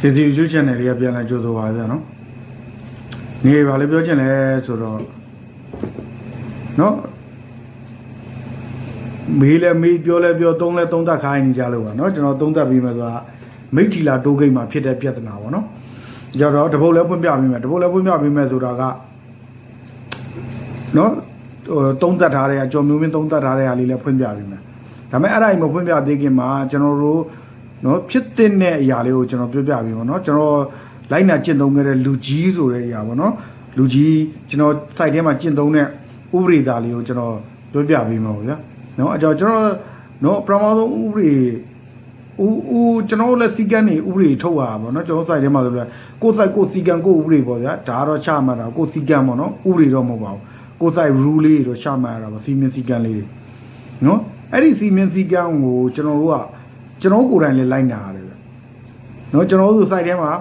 ခေစီ YouTube channel လေးကပြန်လာကြိုးဆိုပါဗျာနော်နေပါလေပြောချင်လဲဆိုတော့နော်မေးလဲမေးပြောလဲပြောသုံးလဲသုံးသက်ခိုင်းနေကြလို့ပါနော်ကျွန်တော်သုံးသက်ပြီးမှဆိုတာမိတ်ထီလာတိုးဂိတ်မှာဖြစ်တဲ့ပြဿနာပေါ့နော်ကြတော့တပုတ်လဲဖွင့်ပြပြီးမယ်တပုတ်လဲဖွင့်ပြပြီးမယ်ဆိုတာကနော်ဟိုသုံးသက်ထားတဲ့အကျော်မျိုးမင်းသုံးသက်ထားတဲ့ဟာလေးလဲဖွင့်ပြပြီးမယ်ဒါပေမဲ့အဲ့ဒါကြီးမဖွင့်ပြသေးခင်မှာကျွန်တော်တို့ နော်ဖြစ်တဲ့အရာလေးကိုကျွန်တော်ပြောပြပြီးပါနော်ကျွန်တော်လိုက်နာကျင့်သုံးခဲ့တဲ့လူကြီးဆိုတဲ့အရာပေါ့နော်လူကြီးကျွန်တော် site ထဲမှာကျင့်သုံးတဲ့ဥပဒေသားလေးကိုကျွန်တော်ပြောပြပြီးမှာပေါ့ဗျာနော်အကြောကျွန်တော်နော်ပထမဆုံးဥပဒေဦးဦးကျွန်တော်လည်းစီကံနေဥပဒေထုတ်ရတာပေါ့နော်ကျွန်တော် site ထဲမှာဆိုပြကို site ကိုစီကံကိုဥပဒေပေါ့ဗျာဒါကတော့ချမှတ်တာကိုစီကံပေါ့နော်ဥပဒေတော့မဟုတ်ပါဘူးကို site rule လေးတွေတော့ချမှတ်ရတာပေါ့စီမင်းစီကံလေးတွေနော်အဲ့ဒီစီမင်းစီကံကိုကျွန်တော်တို့က ကျွန်တော်ကိုယ်တိုင်လည်းလိုက်နာရတယ်ဗျ။နော်ကျွန်တော်တို့ site ထဲမှာ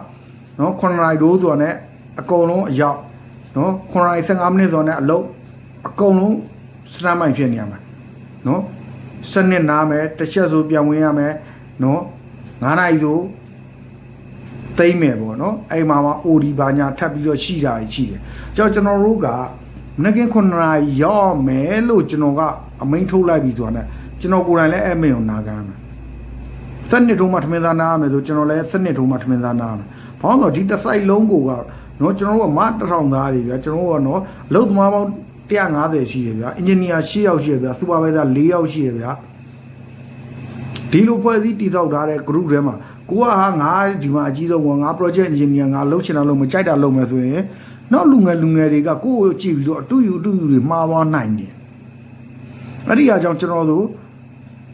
နော်9နာရီတိုးဆိုတာနဲ့အကုန်လုံးအရောက်နော်9နာရီ15မိနစ်ဆိုတာနဲ့အလုပ်အကုန်လုံးစတမ်းမိုင်ဖြစ်နေရမှာနော်စနစ်နားမယ်တစ်ချက်ဆိုပြန်ဝင်ရမယ်နော်9နာရီဆိုသိမ့်မယ်ပေါ့နော်အဲ့မှာမှာ OD ဘာညာထပ်ပြီးတော့ရှိတာကြီးရှိတယ်။ကြောင့်ကျွန်တော်တို့ကမနက်ခင်း9နာရီရောက်မယ်လို့ကျွန်တော်ကအမိန့်ထုတ်လိုက်ပြီဆိုတာနဲ့ကျွန်တော်ကိုယ်တိုင်လည်းအဲ့မိန့်ကိုနာခံရမယ်။ စက်နှစ်ထုံးမှထမင်းသားနားရမယ်ဆိုကျွန်တော်လည်းစက်နှစ်ထုံးမှထမင်းသားနားရမယ်။ဘာလို့လဲဆိုတော့ဒီတစ်စိုက်လုံးကိုကနော်ကျွန်တော်တို့ကမတစ်ထောင်သားတွေဗျာကျွန်တော်တို့ကနော်အလုပ်သမားပေါင်း150ရှိရဗျာအင်ဂျင်နီယာ6ယောက်ရှိရဗျာစူပါဗိုင်ဇာ4ယောက်ရှိရဗျာဒီလိုဖွဲ့စည်းတည်ဆောက်ထားတဲ့ group ထဲမှာကိုကဟာငါဒီမှာအကြီးဆုံးကငါ project engineer ငါလုပ်ချင်တာလုပ်မကြိုက်တာလုပ်မယ်ဆိုရင်နောက်လူငယ်လူငယ်တွေကကိုယ့်ကိုကြည့်ပြီးတော့အတူယူအတူယူတွေမှားသွားနိုင်တယ်အဲ့ဒီအကြောင်းကျွန်တော်တို့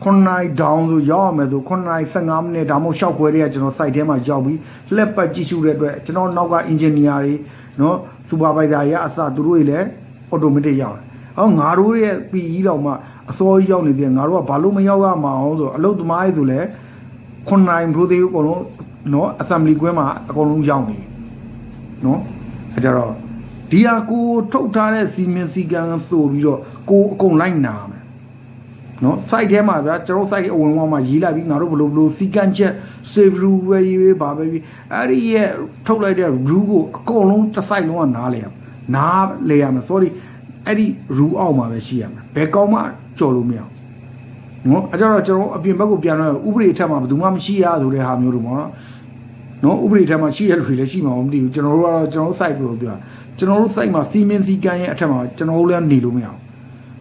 9နိုင် down ဆိုရောက်ရမယ်ဆို9နိုင်15မိနစ်ဒါမှမဟုတ်ရှောက်ခွဲတွေကကျွန်တော် site ထဲမှာရောက်ပြီးလက်ပတ်ကြည့်ရှုတဲ့အတွက်ကျွန်တော်နောက်က engineer တွေနော် supervisor တွေကအစသူတို့တွေလည်း automatic ရောက်တယ်။ဟောငါတို့ရဲ့ PE တော့မှအစောကြီးရောက်နေပြန်ငါတို့ကဘာလို့မရောက်ရမှာအောင်ဆိုအလုပ်သမားတွေဆိုလည်း9နိုင်ဘိုးသေးအကုန်လုံးနော် assembly ကွင်းမှာအကုန်လုံးရောက်နေနော်အဲကြတော့ဒီဟာကိုထုတ်ထားတဲ့စီမင်းစီကံဆိုပြီးတော့ကိုအကုန်လိုက်နာမယ် နော် site ထဲမှာဗျာကျွန်တော် site အဝင်ဝမှာရေးလိုက်ပြီးငါတို့ဘလို့ဘလို့စီကံချက် save rule ပဲရေးပဲဗာပဲပြီးအဲ့ဒီရဲ့ထုတ်လိုက်တဲ့ rule ကိုအကုန်လုံးတစ် site လုံးကနားလေရမယ်နားလေရမယ် sorry အဲ့ဒီ rule အောက်မှာပဲရှိရမယ်ဘယ်ကောင်းမှကြော်လို့မရဘူးနော်အဲ့ကြတော့ကျွန်တော်အပြင်ဘက်ကိုပြန်တော့ဥပဒေအထက်မှာဘယ်သူမှမရှိရဆိုတဲ့ဟာမျိုးတို့ပေါ့နော်နော်ဥပဒေထက်မှာရှိရလူတွေလည်းရှိမှာမသိဘူးကျွန်တော်တို့ကတော့ကျွန်တော်တို့ site လို့ပြောကျွန်တော်တို့ site မှာစီမင်းစီကံရဲ့အထက်မှာကျွန်တော်တို့လည်းနေလို့မရဘူး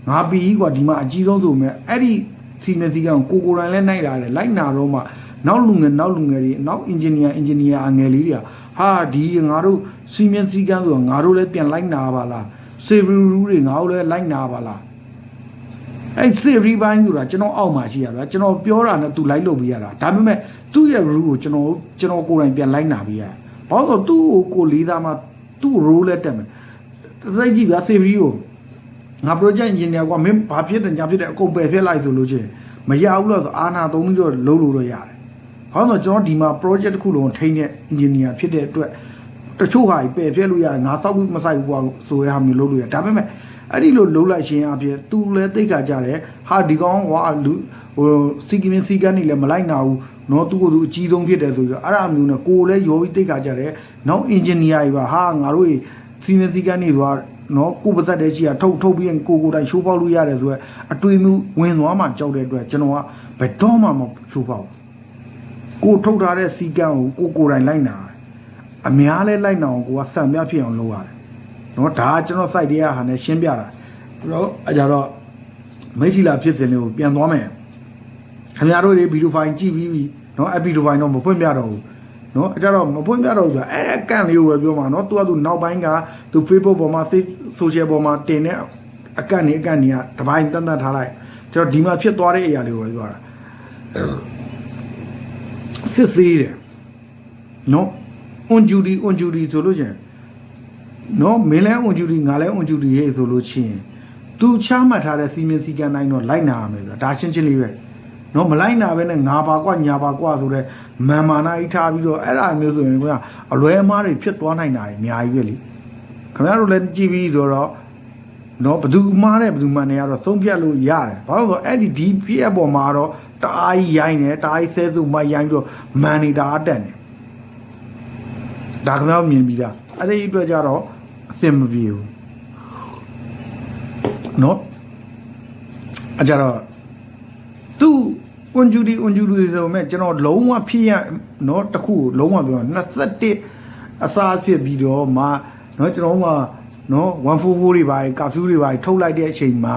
ငါပီကြီးกว่าဒီမှာအကြီးဆုံးဆိုမဲ့အဲ့ဒီစီမံစည်းကမ်းကိုကိုကိုယ်တိုင်လဲနိုင်လာတယ်လိုက်နာတော့မှနောက်လူငယ်နောက်လူငယ်တွေနောက်အင်ဂျင်နီယာအင်ဂျင်နီယာအငယ်လေးတွေကဟာဒီငါတို့စီမံစည်းကမ်းဆိုတော့ငါတို့လည်းပြန်လိုက်နာပါလားစေဗရီရူတွေငါတို့လည်းလိုက်နာပါလားအဲ့စေဗရီဘိုင်းဆိုတာကျွန်တော်အောက်မှာရှိရဗျာကျွန်တော်ပြောတာနဲ့သူလိုက်လုပ်ပေးရတာဒါပေမဲ့သူ့ရဲ့ရူကိုကျွန်တော်ကျွန်တော်ကိုယ်တိုင်ပြန်လိုက်နာပေးရဘာလို့ဆိုသူ့ကိုကိုလေးသားမှသူ့ role လက်တက်မယ်စိတ်ကြည့်ဗျာစေဗရီကို ငါ project engineer ကမင်းဘာဖြစ်တယ်ညာဖြစ်တယ်အကုန်ပယ်ဖြစ်လိုက်ဆိုလို့ချင်းမရဘူးလို့ဆိုအာနာသုံးပြီးတော့လုံးလို့တော့ရတယ်။ဘာလို့လဲဆိုတော့ကျွန်တော်ဒီမှာ project တစ်ခုလုံးထိန်းတဲ့ engineer ဖြစ်တဲ့အတွက်တချို့ဟာပယ်ဖြစ်လို့ရတယ်ငါစောက်ပြီးမဆိုင်ဘူးကွာဆိုရဟာမျိုးလုပ်လို့ရဒါပေမဲ့အဲ့ဒီလိုလုံးလိုက်ခြင်းအပြင်သူလည်းသိခါကြတယ်ဟာဒီကောင်ဟွာလူဟိုစီကင်းစီကန်နေလည်းမလိုက်နာဘူးနော်သူကသူအကြီးဆုံးဖြစ်တယ်ဆိုပြီးတော့အဲ့ဒါမျိုးနဲ့ကိုယ်လည်းရောပြီးသိခါကြတယ်နောက် engineer ကြီးပါဟာငါတို့စီမင်းစီကန်နေသွား နော်ကိုယ်ပါသက်တဲ့ရှိကထုတ်ထုတ်ပြီးရင်ကိုကိုတိုင်ရှိုးပေါက်လို့ရတယ်ဆိုတော့အတွေ့အမှုဝင်သွားမှကြောက်တဲ့အတွက်ကျွန်တော်ကဘယ်တော့မှမရှိုးပေါက်ကိုထုတ်ထားတဲ့စီကံကိုကိုကိုတိုင်လိုက်နာအများလဲလိုက်နာအောင်ကိုကစံပြဖြစ်အောင်လုပ်ရတယ်နော်ဒါကကျွန်တော် site တွေကဟာနဲ့ရှင်းပြတာတော့အကြတော့မိထီလာဖြစ်စဉ်လေးကိုပြန်သွားမယ်ခင်ဗျားတို့တွေဗီဒီယိုဖိုင်ကြည့်ပြီးပြီနော်အဗီဒီယိုဖိုင်တော့မဖွင့်ပြတော့ဘူး နော်အဲ့ကြတော့မဖွင့်ပြတော့ဘူးဆိုတော့အဲ့အကန့်လေးကိုပဲပြောမှာနော်သူကသူနောက်ပိုင်းကသူ Facebook ပေါ်မှာ social ပေါ်မှာတင်တဲ့အကန့်နေအကန့်နေကတပိုင်းတတ်တတ်ထားလိုက်ကျွန်တော်ဒီမှာဖြစ်သွားတဲ့အရာလေးကိုပဲပြောတာစစ်သေးတယ်နော် on duty on duty ဆိုလို့ချင်းနော်မင်းလဲ on duty ငါလဲ on duty ရေးဆိုလို့ချင်းသူချမှတ်ထားတဲ့စီမင်းစည်းကမ်းတိုင်းတော့လိုက်နာရမယ်ဗျာဒါရှင်းရှင်းလေးပဲနော်မလိုက်နာပဲနဲ့ငါပါကွာညာပါကွာဆိုတော့ မာမာနာကြီးထားပြီးတော့အဲ့ဒါမျိုးဆိုရင်ကအလွဲအမားတွေဖြစ်သွားနိုင်တာအများကြီးပဲလေခင်ဗျားတို့လည်းကြည့်ပြီးဆိုတော့နော်ဘယ်သူမှားတယ်ဘယ်သူမှန်တယ်ကတော့သုံးဖြတ်လို့ရတယ်ဘာလို့လဲဆိုတော့အဲ့ဒီဒီပြည့်အပေါ်မှာတော့တအားကြီးရိုင်းတယ်တအားကြီးဆဲစုမှရိုင်းပြီးတော့မန်နေတာတက်တယ်ဒါခင်ဗျားမြင်ပြီးသားအဲ့ဒီအတွက်ကြတော့အဆင်မပြေဘူးနော်အကြတော့သူ အွန်ဂျူဒီအွန်ဂျူဒီဆိုမဲ့ကျွန်တော်လုံးဝဖြစ်ရနော်တခုကိုလုံးဝပြော21အစားဖြစ်ပြီးတော့မှနော်ကျွန်တော်မှနော်144တွေပါကာဖျူးတွေပါထုတ်လိုက်တဲ့အချိန်မှာ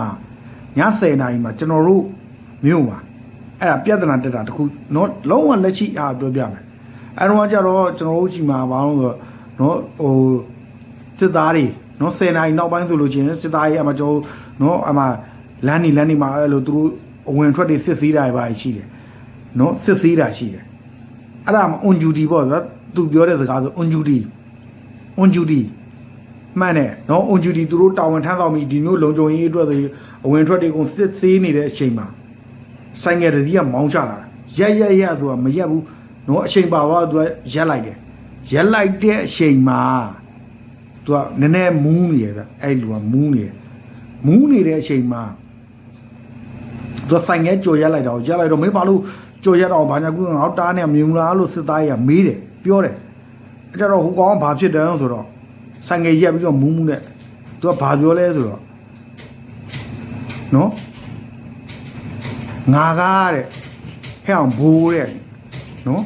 ည10နာရီမှာကျွန်တော်တို့မြို့မှာအဲ့ဒါပြဿနာတက်တာတခုနော်လုံးဝလက်ရှိအားပြောပြမယ်အဲ့တော့ကျတော့ကျွန်တော်တို့ချိန်မှာဘာလို့ဆိုတော့နော်ဟိုစစ်သားတွေနော်10နာရီနောက်ပိုင်းဆိုလို့ချင်းစစ်သားတွေအမှကျွန်တော်နော်အမှလမ်းနေလမ်းနေမှာအဲ့လိုသူတို့ အဝင်ထွက်တွေစစ်ဆေးတာတွေပါရှိတယ်နော်စစ်ဆေးတာရှိတယ်အဲ့ဒါမှ on duty ပေါ့ဗျာသူပြောတဲ့စကားဆို on duty on duty မှန်တယ်နော် on duty သူတို့တာဝန်ထမ်းဆောင်ပြီးဒီမျိုးလုံခြုံရေးအတွက်ဆိုအဝင်ထွက်တွေကုန်စစ်ဆေးနေတဲ့အချိန်မှာဆိုင်ငယ်တည်းကမောင်းချလာတာရက်ရက်ရက်ဆိုတာမရက်ဘူးနော်အချိန်ပါသွားသူကရက်လိုက်တယ်ရက်လိုက်တဲ့အချိန်မှာသူကနည်းနည်းမူးနေရဗျအဲ့လူကမူးနေတယ်မူးနေတဲ့အချိန်မှာ သူကဆိုင်ငယ်ကြော်ရက်လိုက်တော့ရက်လိုက်တော့မင်းဘာလို့ကြော်ရက်တော့ဘာညာကူငေါတားနေမြင်မလားလို့စစ်သားကြီးကမေးတယ်ပြောတယ်အဲ့ကြတော့ဟိုကောင်ကဘာဖြစ်တယ်ဆိုတော့ဆိုင်ငယ်ရက်ပြီးတော့မူးမူးနဲ့သူကဘာပြောလဲဆိုတော့နော်ငါကားတဲ့ဟဲ့အောင်ဘိုးတဲ့နော်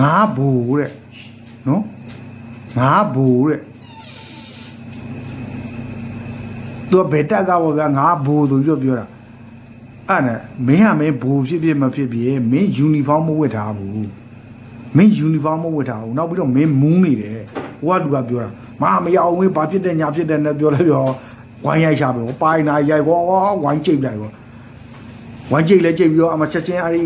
ငါဘိုးတဲ့နော်ငါဘိုးတဲ့ သူကဘယ်တက်ကပေါ့ဗျာငါဘိုးဆိုပြီးတော့ပြောတာအဲ့နဲ့မင်းကမင်းဘိုးဖြစ်ဖြစ်မဖြစ်ဖြစ်မင်းယူနီဖောင်းမဝတ်ထားဘူးမင်းယူနီဖောင်းမဝတ်ထားဘူးနောက်ပြီးတော့မင်းမူးနေတယ်ဟိုကလူကပြောတာမမရအောင်မင်းဘာဖြစ်တဲ့ညာဖြစ်တဲ့နဲ့ပြောလဲပြောဝိုင်းရိုက်ချပဲပိုင်နာရိုက်ကောဝိုင်းကြိတ်လိုက်ကောဝိုင်းကြိတ်လဲကြိတ်ပြီးတော့အမချက်ချင်းအဲ့ဒီ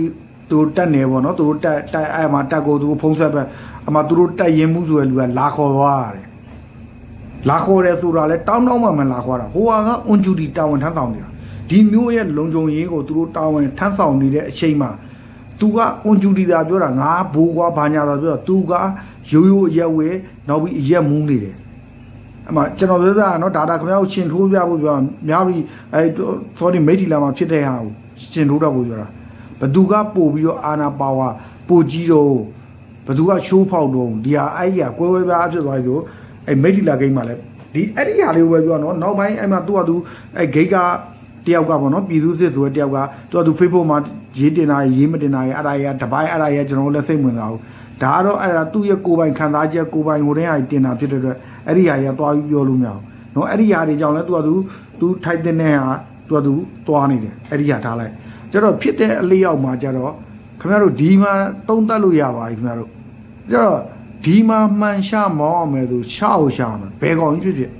သူတက်နေပေါ့နော်သူတို့တက်တက်အဲ့မှာတက်ကိုသူဖုံးဆက်ပဲအမသူတို့တက်ရင်မှုဆိုရလူကလာခေါ်သွားတယ် လာခေါ်တယ်ဆိုတာလဲတောင်းတောင်းမှမလာခေါ်တာဟိုကအွန်ဂျူတီတာဝန်ထမ်းဆောင်နေတာဒီမျိုးရဲ့လုံခြုံရေးကိုသူတို့တာဝန်ထမ်းဆောင်နေတဲ့အချိန်မှာသူကအွန်ဂျူတီသာပြောတာငါဘိုးကွာဘာညာသာပြောတာသူကရိုးရိုးအရက်ဝဲနောက်ပြီးအရက်မူးနေတယ်အမကျွန်တော်ပြောတာနော်ဒါတာခင်ဗျားကိုရှင်ထိုးပြဖို့ပြောတာများပြီးအဲ sorry မိတ်တီလာမှာဖြစ်တဲ့ဟာကိုရှင်ထိုးတော့ဖို့ပြောတာဘသူကပို့ပြီးတော့အာနာပါဝါပို့ကြီးတော့ဘသူကရှိုးဖောက်တော့ဒီဟာအဲ့ဒီကကွဲကွဲပြားဖြစ်သွားပြီဆို အဲ့မိတ်တီလာဂိမ်းမှာလဲဒီအဲ့ဒီဟာလေးကိုပဲပြောနော်နောက်ပိုင်းအဲ့မှာသူကသူအဲ့ဂိတ်ကတယောက်ကပေါ့နော်ပြည်သူစစ်ဆိုတဲ့တယောက်ကသူကသူ Facebook မှာရေးတင်တာရေးမတင်တာရေးအဲ့ဒါရတပိုင်းအဲ့ဒါရကျွန်တော်လည်းစိတ်ဝင်စားဘူးဒါကတော့အဲ့ဒါသူ့ရဲ့ကိုယ်ပိုင်ခံစားချက်ကိုယ်ပိုင်ဟိုတဲ့ဟာတင်တာဖြစ်တဲ့အတွက်အဲ့ဒီဟာရသွားပြီးပြောလို့မရဘူးနော်အဲ့ဒီဟာတွေကြောင့်လဲသူကသူသူထိုက်တဲ့ဟာသူကသူသွားနေတယ်အဲ့ဒီဟာထားလိုက်ကျတော့ဖြစ်တဲ့အလေးရောက်မှာကျတော့ခင်ဗျားတို့ဒီမှာသုံးသပ်လို့ရပါပြီခင်ဗျားတို့ကျတော့ ဒီမှာမှန်ရှာမောင်းအောင်မယ်ဆိုရှာကိုရှာမယ်ဘယ်ကောင်ကြီးဖြစ်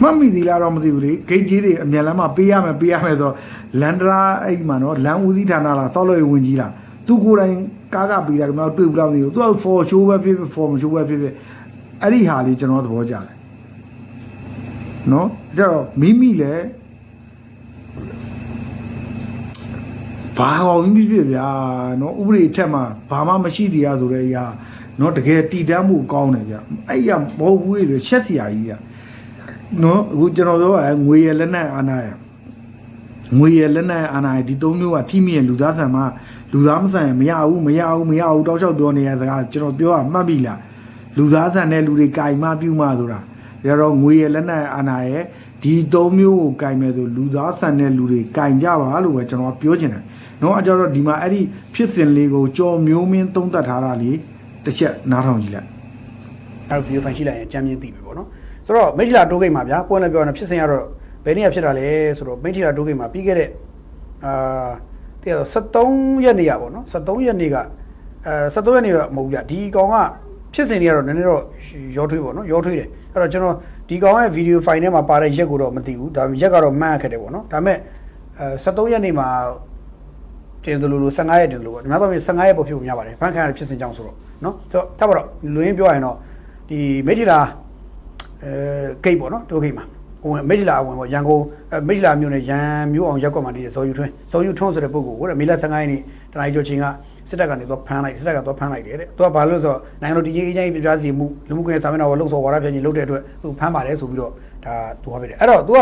ဖြစ်မမီဒီလာတော့မသိဘူးလေဂိတ်ကြီးတွေအမြန်လမ်းမှာပေးရမယ်ပေးရမယ်ဆိုလန်ဒရာအဲ့မှာနော်လမ်းဦးစီးဌာနလားသောက်လို့ဝင်ကြီးလားသူကိုယ်တိုင်ကားကပေးတာကျွန်တော်တွေ့ဘူးလားမသိဘူးသူက for show ပဲဖြစ်ဖြစ် for show ပဲဖြစ်ဖြစ်အဲ့ဒီဟာလေးကျွန်တော်သဘောကျတယ်နော်ကြတော့မိမိလည်း ဘာအောင်ဖြစ်ဖြစ်ဗျာနော်ဥပဒေအထက်မှာဘာမှမရှိသေးရဆိုတဲ့အရာနော်တကယ်တည်တမ်းမှုကောင်းတယ်ဗျအဲ့ရမဟုတ်ဘူးလေချက်စီယာကြီးဗျနော်အခုကျွန်တော်ပြောတာငွေရလက်နဲ့အာနာရငွေရလက်နဲ့အာနာရဒီသုံးမျိုးကထိမိရလူသားဆန်မှာလူသားမဆန်ရင်မရဘူးမရဘူးမရဘူးတောက်လျှောက်ပြောနေရစကားကျွန်တော်ပြောရမှတ်ပြီလားလူသားဆန်တဲ့လူတွေကင်မပြုမှဆိုတာဒါတော့ငွေရလက်နဲ့အာနာရဒီသုံးမျိုးကိုကင်မယ်ဆိုလူသားဆန်တဲ့လူတွေကင်ကြပါလို့ပဲကျွန်တော်ပြောချင်တယ် နော်အကြတော့ဒီမှာအဲ့ဒီဖြစ်စဉ်လေးကိုကြော်မျိုးမင်းသုံးသပ်ထားတာလေးတစ်ချက်နားထောင်ကြည့်လိုက်အဲ့ဗီဒီယိုဖိုင်ရှိလိုက်ရင်ကြမ်းမြင်သိပြီပေါ့နော်ဆိုတော့မိတ်လာတိုးဂိတ်မှာဗျာပွင့်လည်းပြောနေဖြစ်စဉ်ကတော့ဘယ်နေ့ကဖြစ်တာလဲဆိုတော့မိတ်လာတိုးဂိတ်မှာပြီးခဲ့တဲ့အာတကယ်တော့73ရက်နေ့ရပေါ့နော်73ရက်နေ့ကအဲ73ရက်နေ့တော့မဟုတ်ဘူးဗျဒီကောင်ကဖြစ်စဉ်တွေကတော့နည်းနည်းတော့ရောထွေးပေါ့နော်ရောထွေးတယ်အဲ့တော့ကျွန်တော်ဒီကောင်ရဲ့ဗီဒီယိုဖိုင်ထဲမှာပါတဲ့ရက်ကိုတော့မသိဘူးဒါပေမဲ့ရက်ကတော့မှန်းခဲ့တယ်ပေါ့နော်ဒါပေမဲ့အဲ73ရက်နေ့မှာ တင်တယ်လို့လို့15ရက်တင်တယ်လို့ပေါ့ဒီမှာတော့15ရက်ပေါ်ဖြစ်ဖို့များပါတယ်ဖန်ခံရတဲ့ဖြစ်စဉ်ကြောင့်ဆိုတော့နော်ဆိုတော့ထားပါတော့လူရင်းပြောရရင်တော့ဒီမိထီလာအဲဂိတ်ပေါ့နော်တိုးဂိတ်မှာဝင်မိထီလာဝင်ပေါ့ရန်ကုန်မိထီလာမြို့နယ်ရန်မြို့အောင်ရက်ကွက်မှာနေတဲ့ဇော်ယူထွန်းဇော်ယူထွန်းဆိုတဲ့ပုဂ္ဂိုလ်ကိုတဲ့မေလ15ရက်နေ့တနင်္ဂနွေကျော်ချင်းကစစ်တပ်ကနေတော့ဖမ်းလိုက်စစ်တပ်ကတော့ဖမ်းလိုက်တယ်တဲ့သူကဘာလို့ဆိုတော့နိုင်ငံတော်တည်ငြိမ်အေးချမ်းရေးပြပြစီမှုလူမှုကွန်ရက်စာမျက်နှာပေါ်လှုပ်ဆော်ဝါဒပြင်းကြီးလုပ်တဲ့အတွက်သူဖမ်းပါတယ်ဆိုပြီးတော့ဒါသူကပြတယ်အဲ့တော့သူက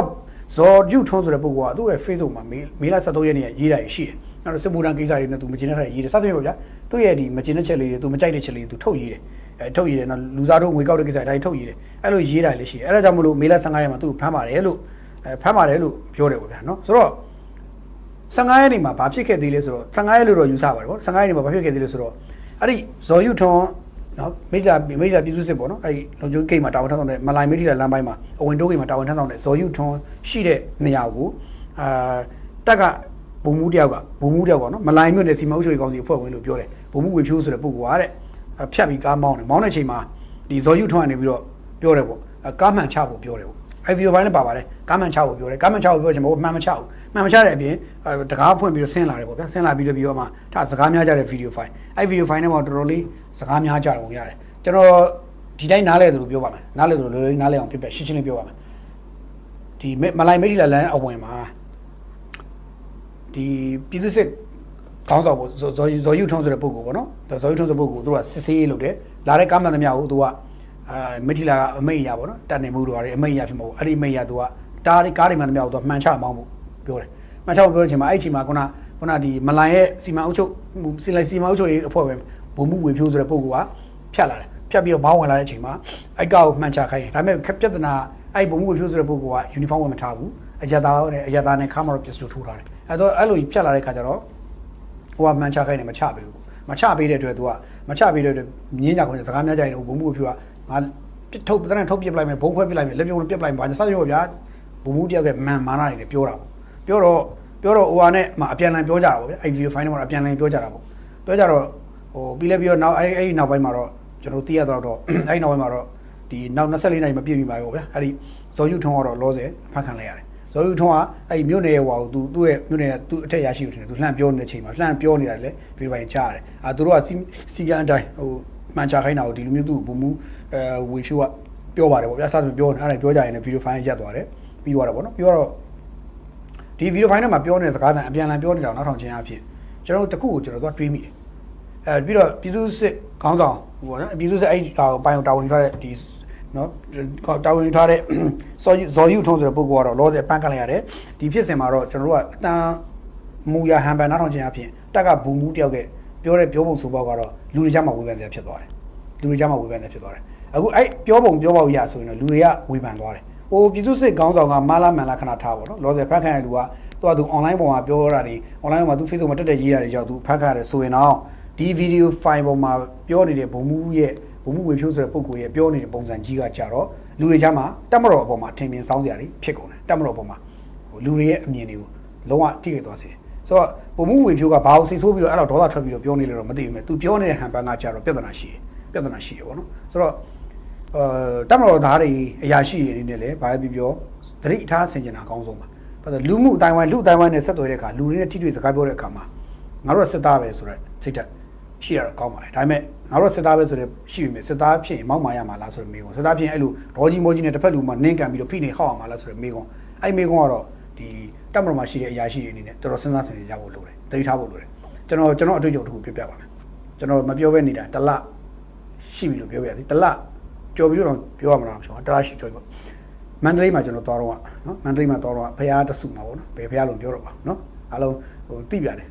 ဇော်ယူထွန်းဆိုတဲ့ပုဂ္ဂိုလ်ကသူ့ရဲ့ Facebook မှာမေလ23ရက်နေ့ရေးတာရှိတယ်နောက်တော့စစ်မှုထမ်းကိစ္စတွေနဲ့သူမကျင်တဲ့ထက်ရေးတယ်စသဖြင့်ပေါ့ဗျာသူ့ရဲ့ဒီမကျင်တဲ့ချက်လေးတွေသူမကြိုက်တဲ့ချက်လေးတွေသူထုတ်ရေးတယ်အဲထုတ်ရေးတယ်နော်လူသားတို့ငွေကောက်တဲ့ကိစ္စတွေဒါတွေထုတ်ရေးတယ်အဲ့လိုရေးတာလည်းရှိတယ်အဲ့ဒါကြောင့်မလို့မေလ15ရက်မှာသူ့ကိုဖမ်းပါတယ်လို့အဲဖမ်းပါတယ်လို့ပြောတယ်ပေါ့ဗျာနော်ဆိုတော့15ရက်နေ့မှာဘာဖြစ်ခဲ့သေးလဲဆိုတော့15ရက်လို့တော့ယူဆပါတယ်ပေါ့15ရက်နေ့မှာဘာဖြစ်ခဲ့သေးလဲဆိုတော့အဲ့ဒီဇော်ယူထွန်း နော်မိဒါမိဒါပြည်သူစစ်ပေါ့နော်အဲ့ဒီလုံချိုးဂိတ်မှာတာဝန်ထမ်းဆောင်တဲ့မလိုင်မိဒါလမ်းပိုင်းမှာအဝင်တိုးဂိတ်မှာတာဝန်ထမ်းဆောင်တဲ့ဇော်ယူထွန်းရှိတဲ့နေရာကိုအာတက်ကဘုံမှုတယောက်ကဘုံမှုတယောက်ကနော်မလိုင်မြို့နယ်စီမံအုပ်ချုပ်ရေးကောင်စီအဖွဲ့ဝင်လို့ပြောတယ်ဘုံမှုဝေဖြိုးဆိုတဲ့ပုဂ္ဂိုလ်ကတဲ့ဖြတ်ပြီးကားမောင်းတယ်မောင်းတဲ့အချိန်မှာဒီဇော်ယူထွန်းကနေပြီးတော့ပြောတယ်ပေါ့ကားမှန်ချဖို့ပြောတယ်ပေါ့ အဲ့ဗီဒီယိုပိုင်းနဲ့ပါပါတယ်ကားမန်ချဖို့ပြောတယ်ကားမန်ချဖို့ပြောချင်မဟုတ်မှန်မချဘူးမှန်မချတဲ့အပြင်အဲတကားဖွင့်ပြီးတော့ဆင်းလာတယ်ပေါ့ဗျာဆင်းလာပြီးတော့ပြီးတော့မှဒါစကားများကြတဲ့ဗီဒီယိုဖိုင်အဲ့ဗီဒီယိုဖိုင်ထဲမှာတော်တော်လေးစကားများကြတယ်ပုံရတယ်ကျွန်တော်ဒီတိုင်းနားလဲသလိုပြောပါမယ်နားလဲသလိုလိုလေးနားလဲအောင်ပြပြရှင်းရှင်းလေးပြောပါမယ်ဒီမလိုက်မိတ်တီလာလမ်းအဝင်မှာဒီပြည်သူစစ်ကောင်းဆောင်ပေါ့ဇော်ဇော်ဇော်ယူထုံးဆိုတဲ့ပုဂ္ဂိုလ်ပေါ့နော်ဇော်ယူထုံးဆိုတဲ့ပုဂ္ဂိုလ်သူကစစ်ဆေးရေးလုပ်တယ်လာတဲ့ကားမှန်သမျှကိုသူက အာမိထီလာကအမိတ်အရာပေါ့နော်တန်နေမှုတွေအဲ့ဒီအမိတ်အရာဖြစ်မှာပေါ့အဲ့ဒီအမိတ်အရာသူကတားကားတွေမှန်သမျှကိုသူကမှန်ချမောင်းဖို့ပြောတယ်မှန်ချဖို့ပြောတဲ့အချိန်မှာအဲ့ဒီအချိန်မှာခုနခုနဒီမလိုင်ရဲ့စီမံအုပ်ချုပ်မှုစီလိုက်စီမံအုပ်ချုပ်ရေးအဖွဲ့ဝင်ဘုံမှုဝေဖြိုးဆိုတဲ့ပုဂ္ဂိုလ်ကဖြတ်လာတယ်ဖြတ်ပြီးတော့ဘောင်းဝင်လာတဲ့အချိန်မှာအဲ့ကောက်ကိုမှန်ချခိုင်းတယ်ဒါပေမဲ့ပြဿနာအဲ့ဘုံမှုဝေဖြိုးဆိုတဲ့ပုဂ္ဂိုလ်ကယူနီဖောင်းဝင်မထားဘူးအရသာနဲ့အရသာနဲ့ခါမတော့ပစ္စတိုထိုးထားတယ်အဲ့တော့အဲ့လိုဖြတ်လာတဲ့ခါကျတော့ဟိုကမှန်ချခိုင်းနေမချပေးဘူးမချပေးတဲ့အတွက်သူကမချပေးတဲ့အတွက်ညင်းကြခွင့်စကားများကြရင်ဘုံမှုဖြူက ငါထုတ်ပဒနဲ့ထုတ်ပြစ်လိုက်မယ်ဘုံခွဲပြစ်လိုက်မယ်လက်ပြုံပြစ်လိုက်မယ်ဘာသာစရောဗျာဘုံမှုတယောက်ကမန်မာနာနေတယ်ပြောတာပေါ့ပြောတော့ပြောတော့ဟိုဟာနဲ့အပြန်လည်ပြောကြတာပေါ့ဗျာအဲ့ဗီဒီယိုဖိုင်ထဲမှာအပြန်လည်ပြောကြတာပေါ့ပြောကြတော့ဟိုပြီးလဲပြီးတော့နောက်အဲ့အဲ့နောက်ပိုင်းမှာတော့ကျွန်တော်သိရတော့တော့အဲ့နောက်ပိုင်းမှာတော့ဒီနောက်24နိုင်မပြည့်ပြီပါရောဗျာအဲ့ဒီဇော်ယူထုံးကတော့လောဆယ်ဖတ်ခံလိုက်ရတယ်ဇော်ယူထုံးကအဲ့ဒီမြို့နယ်ရဲ့ဟွာကိုသူသူ့ရဲ့မြို့နယ်သူ့အထက်ရရှိကိုထင်တယ်သူလှမ်းပြောနေတဲ့ချိန်မှာလှမ်းပြောနေတာလေဒီလိုပိုင်းကြားရတယ်အာသူတို့ကစီကံအတိုင်းဟို မှန်ချခိုင်းတာကိုဒီလိုမျိုးသူ့ဘုံမူအဲဝေဖြိုးကပြောပါတယ်ပေါ့ဗျာစသဖြင့်ပြောနေအဲ့ဒါပြောကြရင်လည်းဗီဒီယိုဖိုင်ရက်သွားတယ်ပြီးသွားတယ်ပေါ့နော်ပြီးတော့ဒီဗီဒီယိုဖိုင်ထဲမှာပြောနေတဲ့စကားသံအပြန်အလှန်ပြောနေတာကိုနောက်ထောင်ချင်းအဖြစ်ကျွန်တော်တို့တခုကိုကျွန်တော်တို့တွေးမိတယ်အဲပြီးတော့ပြည်သူစစ်ခေါင်းဆောင်ဟိုပေါ့နော်ပြည်သူစစ်အဲ့ဒီပိုင်တာဝန်ယူထားတဲ့ဒီနော်တာဝန်ယူထားတဲ့ဇော်ယူဇော်ယူထုံးဆိုတဲ့ပုဂ္ဂိုလ်ကတော့လောဆယ်ပန်းကန်လိုက်ရတယ်ဒီဖြစ်စဉ်မှာတော့ကျွန်တော်တို့ကအတန်းမူရဟန်ပန်နောက်ထောင်ချင်းအဖြစ်တက်ကဘူမူတယောက်က ပြောတဲ့ပြောပုံဆိုပေါက်ကတော့လူတွေကြားမှာဝေဖန်စရာဖြစ်သွားတယ်လူတွေကြားမှာဝေဖန်စရာဖြစ်သွားတယ်အခုအဲ့ပြောပုံပြောပေါက်ရဆိုရင်တော့လူတွေကဝေဖန်သွားတယ်ဟိုပြည်သူစစ်ခေါင်းဆောင်ကမာလာမန်လာခဏထားပါတော့လောဆယ်ဖတ်ခံရတဲ့လူကသူကသူ online ပေါ်မှာပြောတာတွေ online ပေါ်မှာသူ Facebook မှာတက်တက်ရေးတာတွေကြောင့်သူဖတ်ခရတယ်ဆိုရင်တော့ဒီ video file ပေါ်မှာပြောနေတဲ့ဘုံမှုရဲ့ဘုံမှုဝေဖြိုးဆိုတဲ့ပုံကိုရဲ့ပြောနေတဲ့ပုံစံကြီးကကြတော့လူတွေကြားမှာတက်မတော်အပေါ်မှာထင်မြင်စောင်းစရာတွေဖြစ်ကုန်တယ်တက်မတော်အပေါ်မှာဟိုလူတွေရဲ့အမြင်တွေကိုလုံးဝထိခိုက်သွားစေတယ် ဆိုတော့ဘုံမှုဝေဖြိုးကဘာလို့စိတ်ဆိုးပြီးတော့အဲ့တော့ဒေါသထွက်ပြီးတော့ပြောနေလဲတော့မသိဘူးမဲ့သူပြောနေတဲ့ဟန်ပန်ကကြတော့ပြဿနာရှိတယ်ပြဿနာရှိရပေါ့နော်ဆိုတော့အဲတက်မတော်သားတွေအရာရှိတွေနေနဲ့လည်းဘာပဲပြောသတိအထားဆင်ကျင်တာအကောင်းဆုံးပါဘာလို့လူမှုအတိုင်းဝိုင်းလူအတိုင်းဝိုင်းနဲ့ဆက်သွယ်တဲ့အခါလူတွေနဲ့ထိတွေ့စကားပြောတဲ့အခါမှာငါတို့ကစစ်သားပဲဆိုတော့စိတ်ဓာတ်ရှိရတော့ကောင်းပါလေဒါပေမဲ့ငါတို့ကစစ်သားပဲဆိုတော့ရှိပြီစစ်သားဖြစ်ရင်မောက်မာရမှာလားဆိုတော့မေးကုန်စစ်သားဖြစ်ရင်အဲ့လိုဒေါ်ကြီးမောကြီးနဲ့တစ်ဖက်လူမှနင်းကန်ပြီးတော့ဖိနေဟောက်အောင်မှာလားဆိုတော့မေးကုန်အဲ့မေးကုန်ကတော့ဒီ တက်မတော်မှာရှိတဲ့အရာရှိတွေအနေနဲ့တော်တော်စဉ်းစားဆင်ခြင်ကြဖို့လိုတယ်သတိထားဖို့လိုတယ်ကျွန်တော်ကျွန်တော်အတွေ့အကြုံတစ်ခုပြပြပါမယ်ကျွန်တော်မပြောဘဲနေတာတစ်လရှိပြီလို့ပြောပြရစီတစ်လကြော်ပြီးတော့ပြောရမှာတော့ကျွန်တော်တစ်လရှိကြော်ပြီပေါ့မန္တလေးမှာကျွန်တော်သွားတော့နော်မန္တလေးမှာသွားတော့ဘုရားတဆူမှာပေါ့နော်ဘယ်ဘုရားလို့ပြောတော့ပါနော်အားလုံးဟိုသိပြတယ်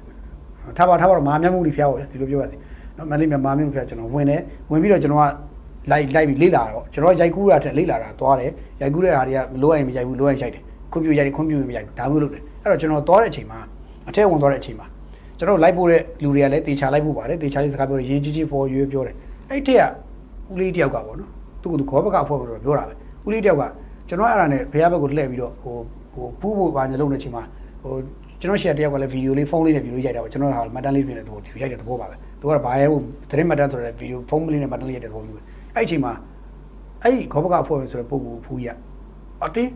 ထားပါထားပါတော့မဟာမြတ်မှုလေးဖျားပေါ့ဒီလိုပြောပါစီနော်မန္တလေးမှာမဟာမြတ်မှုဖျားကျွန်တော်ဝင်တယ်ဝင်ပြီးတော့ကျွန်တော်ကလိုက်လိုက်ပြီးလေ့လာတော့ကျွန်တော်ရိုက်ကူးရတဲ့လေ့လာတာသွားတယ်ရိုက်ကူးတဲ့ဟာတွေကလိုရင်မရိုက်ဘူးလိုရင်ရိုက်တယ် ခွန်ပြူရိုက်တယ်ခွန်ပြူမရိုက်ဘူးဒါမျိုးလုပ်တယ်အဲ့တော့ကျွန်တော်သွားတဲ့အချိန်မှာအထက်ဝင်သွားတဲ့အချိန်မှာကျွန်တော်လိုက်ပို့တဲ့လူတွေကလည်းတေချာလိုက်ပို့ပါတယ်တေချာလေးစကားပြောရေးကြီးကြီးပေါ်ရွေးပြောတယ်အဲ့ထက်ကဦးလေးတယောက်ကပေါ့နော်သူကသူခေါ်ဘက်ကအဖွဲ့ကတော့ပြောတာပဲဦးလေးတယောက်ကကျွန်တော်အဲ့ဒါနဲ့ဘုရားဘက်ကိုလှည့်ပြီးတော့ဟိုဟိုပူးဖို့ပါညလုံးတဲ့အချိန်မှာဟိုကျွန်တော်ရှယ်တယောက်ကလည်းဗီဒီယိုလေးဖုန်းလေးနဲ့ဗီဒီယိုရိုက်တာပေါ့ကျွန်တော်ဟာမတ်တန်လေးပြင်တဲ့သဘောဒီရိုက်တဲ့သဘောပါပဲသူကဘာရဲ့ဟိုသတင်းမတ်တန်ဆိုတဲ့ဗီဒီယိုဖုန်းလေးနဲ့မတ်တန်လေးရိုက်တဲ့သဘောမျိုးပဲအဲ့အချိန်မှာအဲ့ဒီခေါ်ဘက်ကအဖွဲ့ဆိုတဲ့ပုံကိုဖူးရအတင်း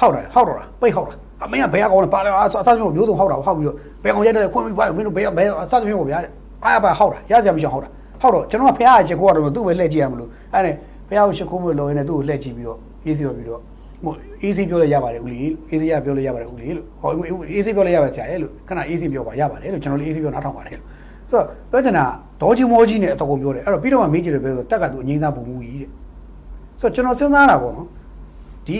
ဟောက်တာဟောက်တော့တာပိတ်ဟောက်တာအမင်းကဘယ်ကောင်လဲပါလဲအဆအမျိုးစုံဟောက်တာဟောက်ပြီးတော့ဘယ်ကောင်ရိုက်တယ်ခွင့်ပြီးပါမင်းတို့ဘယ်ဘယ်အဆသဖြင့်ပေါ့ဗျာအားပါဟောက်တာရစရာမရှိအောင်ဟောက်တာဟောက်တော့ကျွန်တော်ကဖះအချက်ကိုကတော့သူ့ပဲလှည့်ကြည့်ရမလို့အဲ့နဲ့ဖះကိုရှစ်ခိုးမလို့ရင်းနဲ့သူ့ကိုလှည့်ကြည့်ပြီးတော့အေးစီပြီးတော့ဟို easy ပြောလို့ရပါတယ်ဦးလေး easy ရပြောလို့ရပါတယ်ဦးလေးလို့ဟော easy ပြောလို့ရပါဆရာရဲ့လို့ခဏ easy ပြောပါရပါတယ်လို့ကျွန်တော်လည်း easy ပြောနားထောင်ပါတယ်လို့ဆိုတော့ပြောချင်တာဒေါ်ကြီးမောကြီးနဲ့အတော်ကိုပြောတယ်အဲ့တော့ပြီးတော့မှမေးကြည့်တယ်ပြောဆိုတက်ကသူအငိမ့်သားပုံမူကြီးတဲ့ဆိုတော့ကျွန်တော်စဉ်းစားတာပေါ့နော် ဒီ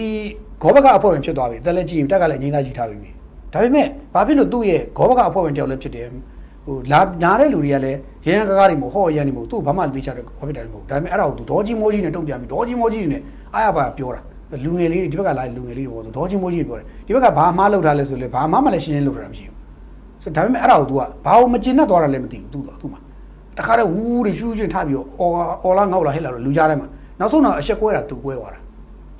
ဂောဘကအဖွဲ့ဝင်ဖြစ်သွားပြီတက်လက်ကြည့်ရင်တက်ကလည်းအငိမ့်သားကြီးထားပြီ ဒါပေမဲ့ဘာဖြစ်လို့သူ့ရဲ့ဂောဘကအဖွဲ့ဝင်တယောက်လည်းဖြစ်တယ်ဟိုလာနားတဲ့လူတွေကလည်းရရန်ကားကားတွေမဟုတ်ဟောရန်တွေမဟုတ်သူ့ဘာမှသိချတဲ့ဘာဖြစ်တယ်မဟုတ်ဒါပေမဲ့အဲ့ဒါကိုသူဒေါ်ကြီးမိုးကြီးနဲ့တုံ့ပြန်ပြီးဒေါ်ကြီးမိုးကြီးနဲ့အားရပါပြောတာလူငယ်လေးတွေဒီဘက်ကလာလူငယ်လေးတွေပေါ့သူဒေါ်ကြီးမိုးကြီးပြောတယ်ဒီဘက်ကဘာမှလုပ်ထားလဲဆိုလေဘာမှမလည်းရှင်းရှင်းလုပ်ထားတာမရှိဘူးဆိုဒါပေမဲ့အဲ့ဒါကို तू ကဘာလို့မကျင်တတ်သွားတာလဲမသိဘူး तू တော့ तू မှာတခါတည်းဝူးတွေရှူးရှင်းထားပြီးတော့အော်အော်လာငေါက်လာဟဲ့လာတော့လူကြားထဲမှာနောက်ဆုံးတော့အချက်ကွဲတာသူကွဲသွားတာ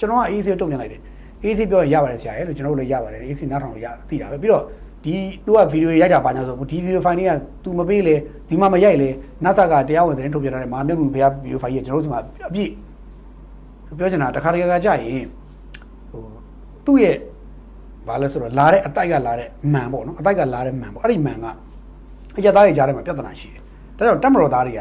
ကျွန်တော်ကအေးဆေးတုံ့ပြန်လိုက်တယ်အေးဆေးပြောရင်ရပါတယ်ဆရာရဲ့လို့ကျွန်တော်တို့လည်းရပါတယ်အေးဆေးနားထောင်လို့ရသိတာပဲပြီးတော့ဒီသူကဗီဒီယိုရိုက်တာပါညာဆိုဒီဗီဒီယိုဖိုင်တွေက तू မပေးလေဒီမှာမရိုက်လေနတ်ဆကတရားဝင်သတင်းထုတ်ပြန်ထားတယ်မာမျက်မှုဘုရားဗီဒီယိုဖိုင်ကြီးကျွန်တော်တို့စီမှာအပြည့်ပြောချင်တာတခါတခါကကြာရင်ဟိုသူ့ရဲ့ဘာလဲဆိုတော့လာတဲ့အတိုက်ကလာတဲ့မန်ပေါ့နော်အတိုက်ကလာတဲ့မန်ပေါ့အဲ့ဒီမန်ကအရသားတွေကြားထဲမှာပြဿနာရှိတယ်ဒါကြောင့်တက်မတော်သားတွေက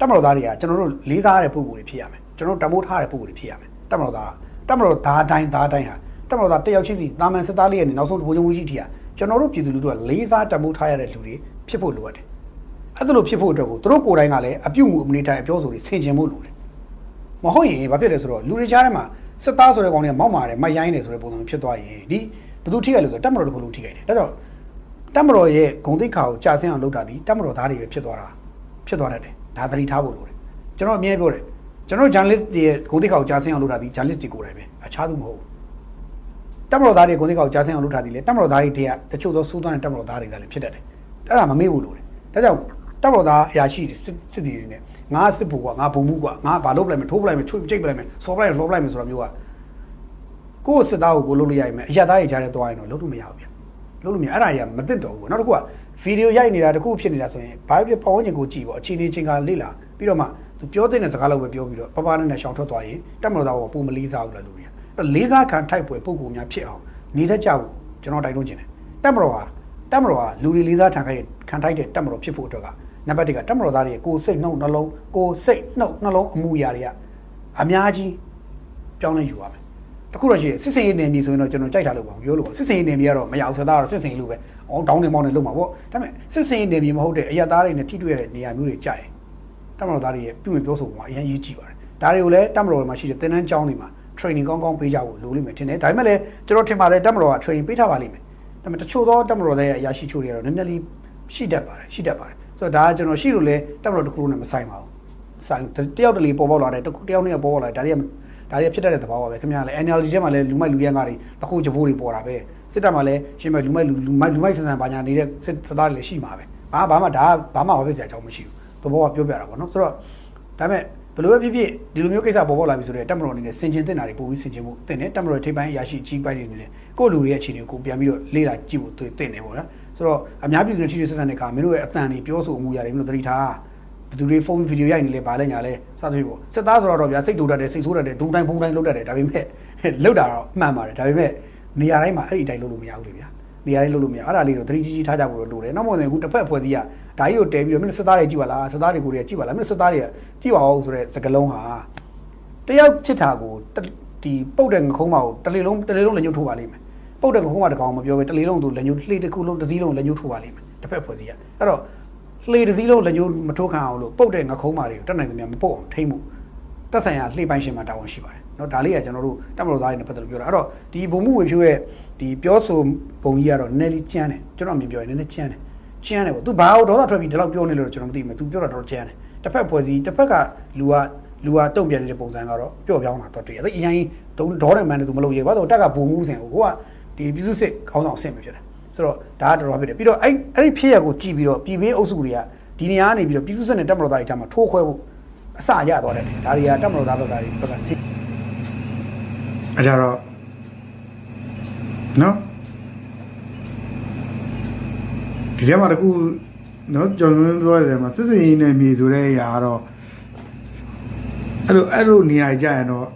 တက်မတော်သားတွေကကျွန်တော်တို့လေးစားတဲ့ပုံကိုယ်တွေဖြစ်ရမယ်ကျွန်တော်တို့တမိုးထားတဲ့ပုံကိုယ်တွေဖြစ်ရမယ်တက်မတော်သား တက်မတော်သားတိုင်းသားတိုင်းဟာတက်မတော်သားတယောက်ချင်းစီတာမန်စစ်သားလေးရဲ့နောက်ဆုံးဘုံချုံကြီးထီဟာကျွန်တော်တို့ပြည်သူလူထုကလေးစားတမိုးထားရတဲ့လူတွေဖြစ်ဖို့လိုအပ်တယ်အဲ့ဒါလိုဖြစ်ဖို့အတွက်ကိုသူတို့ကိုယ်တိုင်ကလည်းအပြုတ်မှုအမနေတိုင်းအပြောဆိုတွေဆင်ခြင်ဖို့လိုတယ်မဟုတ်ရင်ဘာဖြစ်လဲဆိုတော့လူတွေကြားထဲမှာစစ်သားဆိုတဲ့ကောင်တွေကမောက်မာတယ်မိုက်ရိုင်းတယ်ဆိုတဲ့ပုံစံဖြစ်သွားရင်ဒီဘယ်သူထိခိုက်လဲဆိုတော့တက်မတော်တစ်ခုလုံးထိခိုက်တယ်ဒါကြောင့်တက်မတော်ရဲ့ဂုံတိတ်ခါကိုကြာဆင်းအောင်လုပ်တာဒီတက်မတော်သားတွေပဲဖြစ်သွားတာဖြစ်သွားတတ်တယ်ဒါသတိထားဖို့လိုတယ်ကျွန်တော်အမြဲပြောတယ် ကျွန်တော် journalist တွေရဲ့ဂုံတိတ်ခါကိုကြာဆင်းအောင်လုပ်တာဒီ journalist တွေကိုယ်တိုင်ပဲအခြားသူမဟုတ်ဘူးတက်မတော်သားတွေဂုံတိတ်ခါကိုကြာဆင်းအောင်လုပ်တာဒီလေတက်မတော်သားတွေတည်းကတချို့သောစူးသွမ်းတဲ့တက်မတော်သားတွေကလည်းဖြစ်တတ်တယ်အဲ့ဒါမမေ့ဘူးလို့တယ်ဒါကြောင့်တက်မတော်သားအရာရှိတွေစစ်စစ်တီတွေနဲ့ငါစစ်ဖို့ကွာငါဘုံမှုကွာငါဘာလုပ်ပလိုက်မယ်ထိုးပလိုက်မယ်ချွတ်ချိတ်ပလိုက်မယ်ဆော်ပလိုက်လောပလိုက်မယ်ဆိုတာမျိုးကကိုယ့်စစ်သားကိုကိုလုပ်လို့ရရင်မယ်အရာသားတွေကြားထဲသွားရင်တော့လုပ်လို့မရဘူးဗျလုပ်လို့မရအဲ့ဒါကြီးကမသိတော့ဘူးနောက်တစ်ခုကဗီဒီယိုရိုက်နေတာတစ်ခုဖြစ်နေတာဆိုရင်ဘာဖြစ်ပတ်ဝန်းကျင်ကိုကြည့်ပေါ့အချိန်လေးချိန်ကလေ့လာပြီးတော့မှ သူပြောတဲ့စကားလောက်ပဲပြောပြီးတော့ပပနဲ့နဲ့ရှောင်ထွက်သွားရင်တက်မလို့သားကပုံမလေးစားဘူးလားလူတွေကအဲ့လေးစားခံထိုက်ပွဲပုံကူများဖြစ်အောင်နေတတ်ကြဘူးကျွန်တော်တိုက်တွန်းချင်တယ်တက်မလို့ဟာတက်မလို့ဟာလူတွေလေးစားခံခိုက်ခံထိုက်တဲ့တက်မလို့ဖြစ်ဖို့အတွက်ကနံပါတ်1ကတက်မလို့သားတွေကိုစိတ်နှုတ်နှလုံးကိုစိတ်နှုတ်နှလုံးအမှုရာတွေကအများကြီးပြောင်းလဲယူရမယ်တခုတော့ရှိတယ်စစ်စင်ရေးနေပြီဆိုရင်တော့ကျွန်တော်ကြိုက်တာလို့ပေါ့ပြောလို့ပေါ့စစ်စင်ရေးနေပြီကတော့မရအောင်စသားကတော့စစ်စင်ရေးလို့ပဲအော်တောင်းနေမောင်းနေလို့မှာပေါ့ဒါပေမဲ့စစ်စင်ရေးနေပြီမဟုတ်တဲ့အရာသားတွေနဲ့ထိတွေ့ရတဲ့နေရာမျိုးတွေကြိုက်ရင် တမတော်သားတွေရဲ့ပြုမြင်ပြောဆိုပုံကအရင်ရေးကြည့်ပါတယ်ဒါတွေကိုလည်းတမတော်မှာရှိတဲ့သင်တန်းကျောင်းတွေမှာ training ကောင်းကောင်းပေးကြဖို့လိုလိမ့်မယ်ထင်တယ်ဒါပေမဲ့လည်းကျွန်တော်ထင်ပါတယ်တမတော်က training ပေးထားပါလိမ့်မယ်ဒါပေမဲ့တချို့သောတမတော်တွေရဲ့အရာရှိချို့တွေကတော့နည်းနည်းလေးရှိတတ်ပါတယ်ရှိတတ်ပါတယ်ဆိုတော့ဒါကကျွန်တော်ရှိလို့လဲတမတော်တစ်ခုလုံးနဲ့မဆိုင်ပါဘူးဆိုင်တယောက်တလေပေါ်ပေါက်လာတယ်တစ်ခုတယောက်နဲ့ပေါ်ပေါက်လာတယ်ဒါတွေကဒါတွေကဖြစ်တတ်တဲ့သဘောပါပဲခင်ဗျားလည်း NLD ထဲမှာလည်းလူမိုက်လူရန်ကားတွေတစ်ခုကြပိုးတွေပေါ်တာပဲစစ်တပ်မှာလည်းရှင်းမဲ့လူမိုက်လူလူမိုက်လူမိုက်ဆန်ဆန်ပါညာနေတဲ့စစ်သားတွေလည်းရှိမှာပဲဘာဘာမှဒါဘာမှဘာဖြစ်စရာအကြောင်းမရှိဘူး သဘောကပြောပြတာပေါ့နော်ဆိုတော့ဒါပေမဲ့ဘယ်လိုပဲဖြစ်ဖြစ်ဒီလိုမျိုးကိစ္စပေါ်ပေါက်လာပြီဆိုတော့တက်မတော်အနေနဲ့စင်ကျင်တင်တာတွေပို့ပြီးစင်ကျင်မှုတင်တယ်တက်မတော်ထိပ်ပိုင်းအရာရှိအကြီးပိုင်းတွေအနေနဲ့ကိုယ့်လူတွေရဲ့အခြေအနေကိုပြန်ပြီးတော့လေ့လာကြည့်ဖို့တင်တယ်ပေါ့နော်ဆိုတော့အများပြည်သူတွေထိထိဆက်ဆက်တဲ့အခါမင်းတို့ရဲ့အသံတွေပြောဆိုမှုရတယ်မင်းတို့သတိထားဘယ်သူတွေဖုန်းဗီဒီယိုရိုက်နေလဲဗာလဲညာလဲစသဖြင့်ပေါ့စစ်သားဆိုတော့ဗျာစိတ်တူတတ်တယ်စိတ်ဆိုးတတ်တယ်ဒုံတိုင်းဖုန်းတိုင်းလုတ်တတ်တယ်ဒါပေမဲ့လုတ်တာတော့မှန်ပါတယ်ဒါပေမဲ့နေရာတိုင်းမှာအဲ့ဒီအတိုင်းလုတ်လို့မရဘူးလေဗျာနေရာတိုင်းလုတ်လို့မရအဲ့ဒါလေးတော့သတိကြီးကြီးထားကြဖို့လိုတယ်နောက်မှလည်းအခုတစ်ဖက်အဖွဲ့အစည်းက ဒါကြီးကိုတဲပြီးတော့မင်းစစ်သားတွေကြည့်ပါလားစစ်သားတွေကိုတွေကြည့်ပါလားမင်းစစ်သားတွေကကြည့်ပါဦးဆိုတဲ့စကလုံးဟာတယောက်ချစ်တာကိုဒီပုတ်တဲ့ငခုံးမကိုတလေလုံးတလေလုံးလက်ညှိုးထိုးပါလိမ့်မယ်ပုတ်တဲ့ငခုံးမတကောင်မပြောပဲတလေလုံးသူလက်ညှိုးလှေတစ်ခုလုံးတစ်စည်းလုံးလက်ညှိုးထိုးပါလိမ့်မယ်တစ်ဖက်အဖွဲ့အစည်းကအဲ့တော့လှေတစ်စည်းလုံးလက်ညှိုးမထိုးခံအောင်လို့ပုတ်တဲ့ငခုံးမတွေကိုတက်နိုင်သမျှမပုတ်အောင်ထိမ့်မှုတက်ဆိုင်ရာလှေပိုင်းရှင်မှာတာဝန်ရှိပါတယ်เนาะဒါလေးကကျွန်တော်တို့တက်မလို့သားတွေနဲ့ပတ်သက်လို့ပြောတာအဲ့တော့ဒီဘုံမှုဝေဖြိုးရဲ့ဒီပြောဆိုပုံကြီးကတော့နည်းနည်းလေးကျန်းတယ်ကျွန်တော်မြင်ပြောရင်နည်းနည်းကျန်းတယ် ကျန်းတယ်ပေါ့ तू ဘာလို့ဒေါသထွက်ပြီးဒီလောက်ပြောနေလို့ကျွန်တော်မသိဘူး तू ပြောတာတော့ကျန်းတယ်တစ်ဖက်ဖွဲ့စည်းတစ်ဖက်ကလူကလူကတုံ့ပြန်နေတဲ့ပုံစံကတော့ပျော့ပြောင်းတာတော့တွေ့ရတယ်အရင်ဒေါဒေါတဲ့မန်တဲ့ तू မလုပ်ရဘူးဘာလို့တက်ကဘုံမှုစင်ကိုကိုကဒီပြည်သူစစ်ခေါင်းဆောင်အဆင့်ပဲဖြစ်တယ်ဆိုတော့ဒါကတော်တော်ဖြစ်တယ်ပြီးတော့အဲ့အဲ့ဒီဖြစ်ရကိုကြည့်ပြီးတော့ပြည်ပင်းအုပ်စုတွေကဒီနေရာကနေပြီးတော့ပြည်သူစစ်နဲ့တက်မတော်သားတွေကြားမှာထိုးခွဲဖို့အစရသွားတယ်ဒါတွေကတက်မတော်သားဘက်ကတွေဘက်ကစစ် အကြတော့နော် ဒီထဲမှာတခုနော်ကျွန်တော်ပြောရတယ်မှာစစ်စင်ရေးနဲ့မြေဆိုတဲ့အရာကတော့အဲ့လိုအဲ့လိုနေရာကြရင်တော့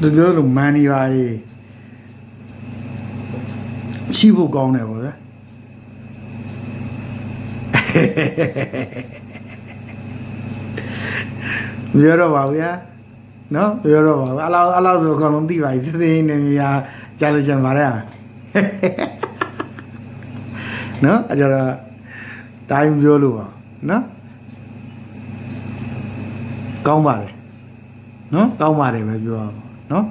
ဒီလိုလိုမန်နီပါရေးရှိဖို့ကောင်းတယ်ပေါ့ဗျာမပြောတော့ပါဘူးဗျာနော်မပြောတော့ပါဘူးအလောက်အလောက်ဆိုအကုန်လုံးသိပါပြီစစ်စင်းနေမြာကြားလို့ကျန်ပါရဲ့ နော်အကြတော့တိုင်းပြောလို့ပါနော်ကောင်းပါတယ်နော်ကောင်းပါတယ်ပဲပြောရမှာနော်